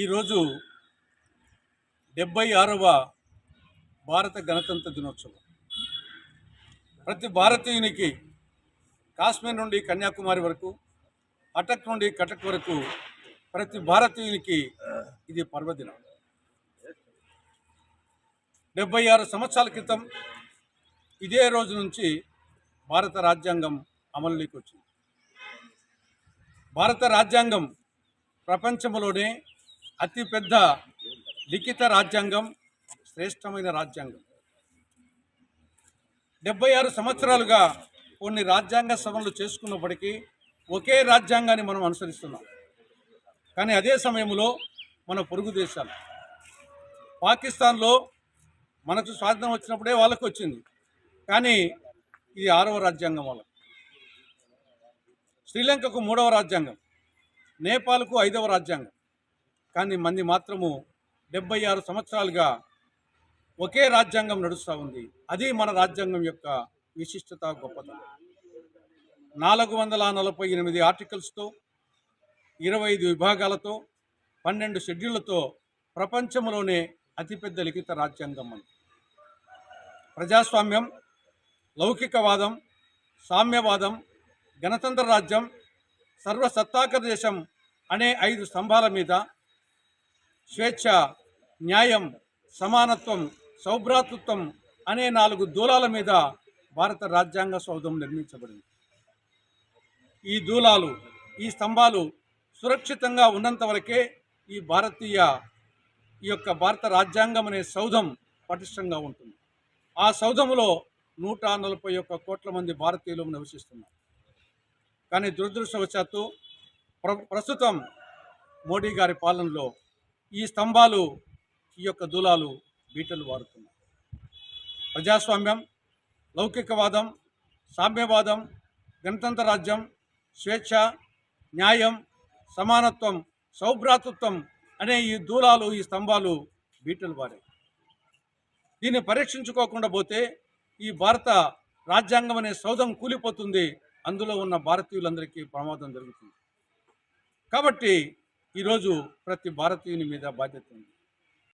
ఈరోజు డెబ్బై ఆరవ భారత గణతంత్ర దినోత్సవం. ప్రతి భారతీయునికి కాశ్మీర్ నుండి కన్యాకుమారి వరకు అటక్ నుండి కటక్ వరకు ప్రతి భారతీయునికి ఇది పర్వదినం. డెబ్బై ఆరు సంవత్సరాల క్రితం ఇదే రోజు నుంచి భారత రాజ్యాంగం అమలులోకి వచ్చింది. భారత రాజ్యాంగం ప్రపంచంలోనే అతిపెద్ద లిఖిత రాజ్యాంగం శ్రేష్టమైన రాజ్యాంగం. డెబ్బై ఆరు సంవత్సరాలుగా కొన్ని రాజ్యాంగ సభలు చేసుకున్నప్పటికీ ఒకే రాజ్యాంగాన్ని మనం అనుసరిస్తున్నాం. కానీ అదే సమయంలో మన పొరుగు దేశాలు. పాకిస్తాన్లో మనకు స్వాతంత్రం వచ్చినప్పుడే వాళ్ళకు వచ్చింది. కానీ ఇది ఆరవ రాజ్యాంగం వాళ్ళకు. శ్రీలంకకు మూడవ రాజ్యాంగం. నేపాల్కు ఐదవ రాజ్యాంగం. కానీ మంది మాత్రము డెబ్బై ఆరు సంవత్సరాలుగా ఒకే రాజ్యాంగం నడుస్తూ ఉంది. అది మన రాజ్యాంగం యొక్క విశిష్టత గొప్పతనం. నాలుగు వందల నలభై ఎనిమిది ఆర్టికల్స్తో ఇరవై ఐదు విభాగాలతో పన్నెండు షెడ్యూళ్ళతో ప్రపంచంలోనే అతిపెద్ద లిఖిత రాజ్యాంగం అని ప్రజాస్వామ్యం లౌకికవాదం సామ్యవాదం గణతంత్ర రాజ్యం సర్వసత్తాకర దేశం అనే ఐదు స్తంభాల మీద స్వేచ్ఛ న్యాయం సమానత్వం సౌభ్రాతృత్వం అనే నాలుగు దూలాల మీద భారత రాజ్యాంగ సౌధం నిర్మించబడింది. ఈ దూలాలు ఈ స్తంభాలు సురక్షితంగా ఉన్నంత వరకే ఈ భారతీయ ఈ యొక్క భారత రాజ్యాంగం అనే సౌధం పటిష్టంగా ఉంటుంది. ఆ సౌధములో నూట నలభై ఒక్క కోట్ల మంది భారతీయులు నివసిస్తున్నారు. కానీ దురదృష్టవశాత్తు ప్ర ప్రస్తుతం మోడీ గారి పాలనలో ఈ స్తంభాలు ఈ యొక్క దూలాలు బీటలు వారుతున్నాయి ప్రజాస్వామ్యం లౌకికవాదం సామ్యవాదం గణతంత్ర రాజ్యం స్వేచ్ఛ న్యాయం సమానత్వం సౌభ్రాతృత్వం అనే ఈ దూలాలు ఈ స్తంభాలు బీటలు వారాయి దీన్ని పరీక్షించుకోకుండా పోతే ఈ భారత రాజ్యాంగం అనే సౌధం కూలిపోతుంది. అందులో ఉన్న భారతీయులందరికీ ప్రమాదం జరుగుతుంది. కాబట్టి ఈరోజు ప్రతి భారతీయుని మీద బాధ్యత ఉంది.